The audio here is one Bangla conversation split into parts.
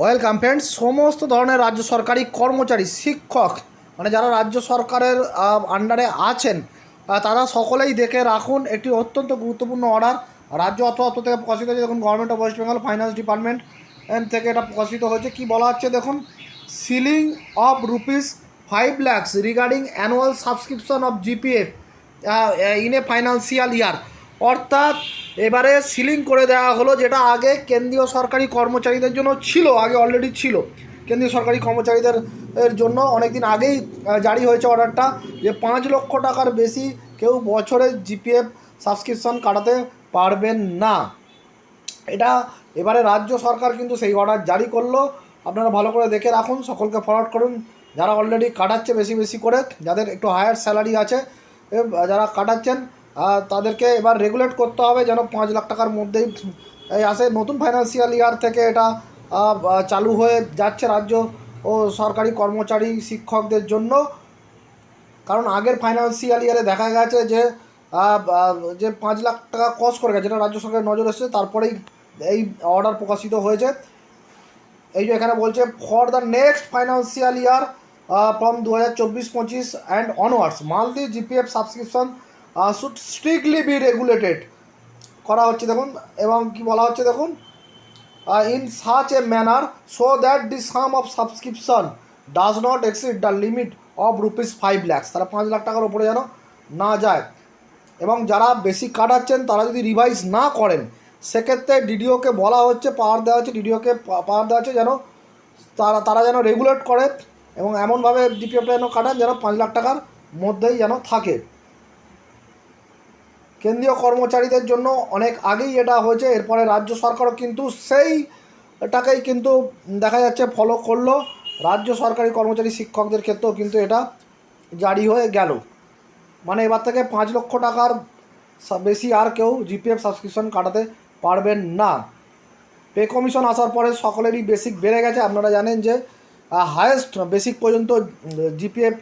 ওয়েলকাম ফ্রেন্ডস, সমস্ত ধরনের রাজ্য সরকারি কর্মচারী, শিক্ষক মানে যারা রাজ্য সরকারের আন্ডারে আছেন তারা সকলেই দেখে রাখুন একটি অত্যন্ত গুরুত্বপূর্ণ অর্ডার রাজ্য অথবা থেকে প্রকাশিত হয়েছে, দেখুন government of West Bengal finance department থেকে এটা প্রকাশিত হয়েছে। কি বলা হচ্ছে, দেখুন ceiling of rupees five lakhs regarding annual subscription of GPF in a financial year অর্থাৎ এবারে সিলিং করে দেওয়া হলো, যেটা আগে কেন্দ্রীয় সরকারি কর্মচারীদের জন্য ছিল, আগে অলরেডি ছিল। কেন্দ্রীয় সরকারি কর্মচারীদের এর জন্য অনেক দিন আগেই জারি হয়েছে অর্ডারটা যে পাঁচ লক্ষ টাকার বেশি কেউ বছরে জিপিএফ সাবস্ক্রিপশন কাটাতে পারবেন না। এটা এবারে রাজ্য সরকার কিন্তু সেই অর্ডার জারি করল। আপনারা ভালো করে দেখে রাখুন, সকলকে ফরওয়ার্ড করুন। যারা অলরেডি কাটাচ্ছে বেশি বেশি করে, যাদের একটু হায়ার স্যালারি আছে যারা কাটাচ্ছেন তাদেরকে এবার রেগুলেট করতে হবে যেন পাঁচ লাখ টাকার মধ্যেই আসে। নতুন ফাইন্যান্সিয়াল ইয়ার থেকে এটা চালু হয়ে যাচ্ছে রাজ্য ও সরকারি কর্মচারী, শিক্ষকদের জন্য। কারণ আগের ফাইন্যান্সিয়াল ইয়ারে দেখা গেছে যে যে পাঁচ লাখ টাকা কস্ট করে গেছে, যেটা রাজ্য সরকারের নজর এসেছে, তারপরেই এই অর্ডার প্রকাশিত হয়েছে। এই যে এখানে বলছে for the next financial year from দু হাজার চব্বিশ পঁচিশ and onwards monthly GPF subscription should strictly be regulated করা হচ্ছে দেখুন, এবং কি বলা হচ্ছে দেখুন in such a manner so that the sum of subscription does not exceed the limit of rupees five lakhs তারা পাঁচ লাখ টাকার উপরে যেন না যায়। এবং যারা বেশি কাটাচ্ছেন, তারা যদি রিভাইজ না করেন, সেক্ষেত্রে ডিডিওকে বলা হচ্ছে পাওয়ার দেওয়া হচ্ছে ডিডিওকে পাওয়ার দেওয়া হচ্ছে যেন তারা তারা যেন রেগুলেট করে, এবং এমনভাবে ডিপিএফটা যেন কাটান, যেন পাঁচ লাখ টাকার মধ্যেই যেন থাকে। কেন্দ্রীয় কর্মচারীদের জন্য অনেক আগেই এটা হয়েছে, এরপরে রাজ্য সরকারও কিন্তু সেইটাকেই কিন্তু দেখা যাচ্ছে ফলো করল। রাজ্য সরকারি কর্মচারী শিক্ষকদের ক্ষেত্রেও কিন্তু এটা জারি হয়ে গেল। মানে এবার থেকে পাঁচ লক্ষ টাকার বেশি আর কেউ জিপিএফ সাবস্ক্রিপশন কাটাতে পারবেন না। পে কমিশন আসার পরে সকলেরই বেসিক বেড়ে গেছে। আপনারা জানেন যে হায়েস্ট বেসিক পর্যন্ত জিপিএফ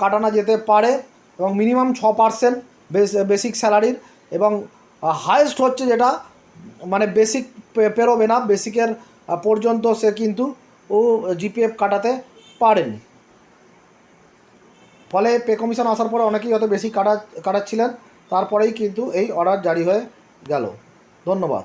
কাটানো যেতে পারে এবং মিনিমাম ছ পার্সেন্ট বেসিক স্যালারির এবং হায়েস্ট হচ্ছে যেটা মানে বেসিক পেরোবে না বেসিকের পর্যন্ত সে কিন্তু ও জিপিএফ কাটাতে পারেন। ফলে পে কমিশন আসার পরে অনেকেই হয়তো বেশি কাটা, কাটাচ্ছিলেন, তারপরেই কিন্তু এই অর্ডার জারি হয়ে গেল। ধন্যবাদ।